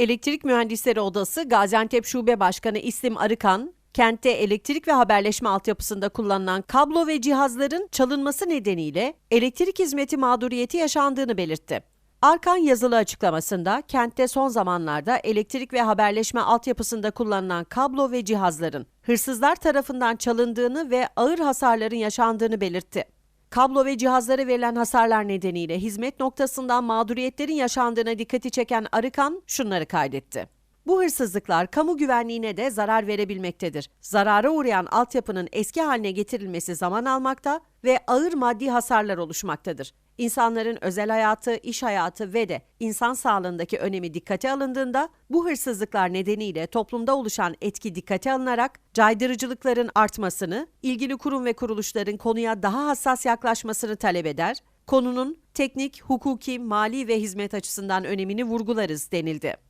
Elektrik Mühendisleri Odası Gaziantep Şube Başkanı İslim Arıkan, kentte elektrik ve haberleşme altyapısında kullanılan kablo ve cihazların çalınması nedeniyle elektrik hizmeti mağduriyeti yaşandığını belirtti. Arkan yazılı açıklamasında kentte son zamanlarda elektrik ve haberleşme altyapısında kullanılan kablo ve cihazların hırsızlar tarafından çalındığını ve ağır hasarların yaşandığını belirtti. Kablo ve cihazlara verilen hasarlar nedeniyle hizmet noktasından mağduriyetlerin yaşandığına dikkati çeken Arıkan şunları kaydetti. Bu hırsızlıklar kamu güvenliğine de zarar verebilmektedir. Zarara uğrayan altyapının eski haline getirilmesi zaman almakta ve ağır maddi hasarlar oluşmaktadır. İnsanların özel hayatı, iş hayatı ve de insan sağlığındaki önemi dikkate alındığında bu hırsızlıklar nedeniyle toplumda oluşan etki dikkate alınarak caydırıcılıkların artmasını, ilgili kurum ve kuruluşların konuya daha hassas yaklaşmasını talep eder, konunun teknik, hukuki, mali ve hizmet açısından önemini vurgularız denildi.